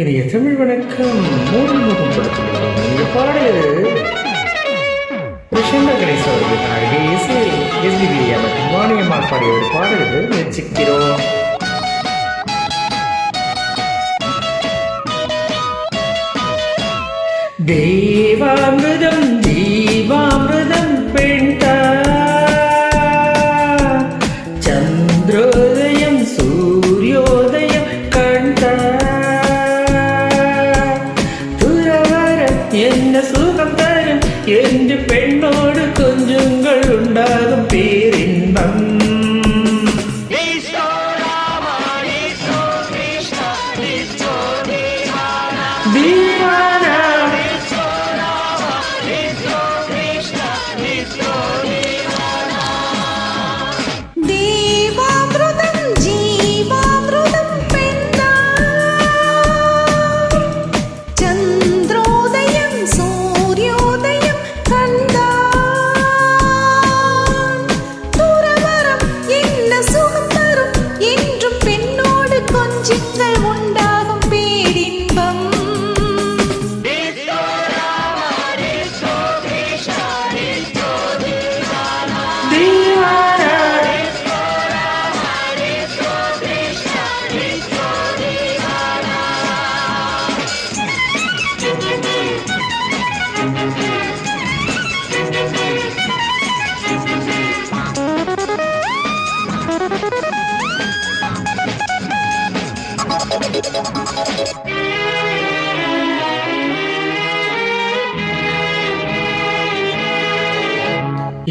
இனிய தமிழ் வணக்கம். மூன்று முகம் இந்த பாடல் பிரசன்ன கணேச் அவர்கள் அழகே இசை மற்றும் பாடிய ஒரு பாடலுக்கு முயற்சிக்கிறோம். தேவாமிருதம் உண்டாகும் பேரின்பம்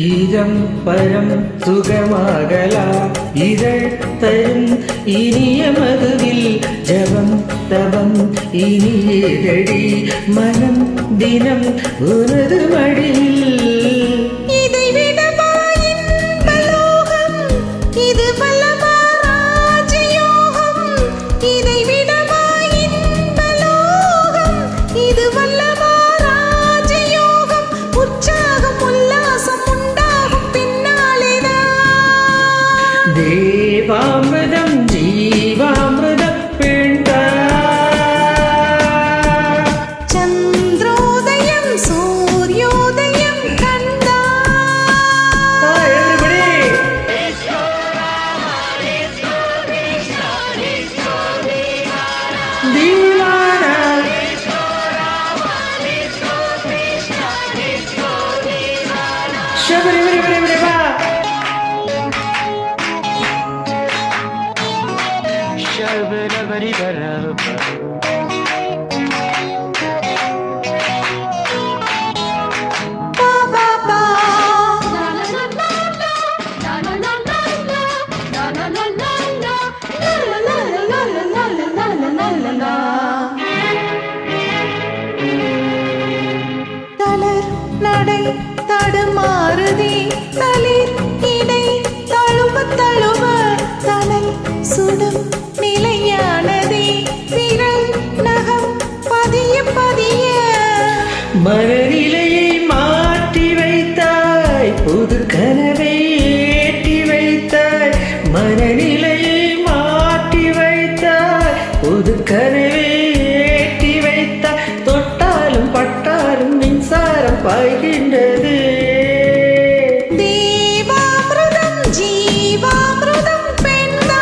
ഇരം പരം സുഖമാകല ഇതൾ തരും ഇനിയ മതുവിൽ ജപം തപം ഇനിയേഴടി മനം ദിനം ഉനത് മടിയിൽ தேவாமிருதம் ஜீவாமிருதம் பெண்டா சந்திரோதயம் சூரியோதயம் கண்டா. பா பா தளர் நடை தடுமாறுதி தளிர் மனநிலையை மாற்றி வைத்தாய் புது கனவை ஏற்றி வைத்தாய் மனநிலையை மாற்றி வைத்தாய் புது கனவை ஏற்றி வைத்தாய். தொட்டாலும் பட்டாலும் மின்சாரம் பாய்கின்றது. ஜீவாமிருதம் பெண்ணா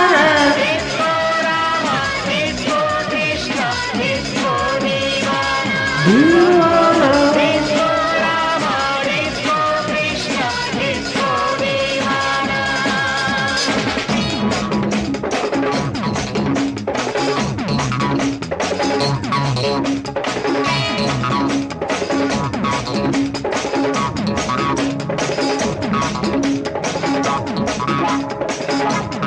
Música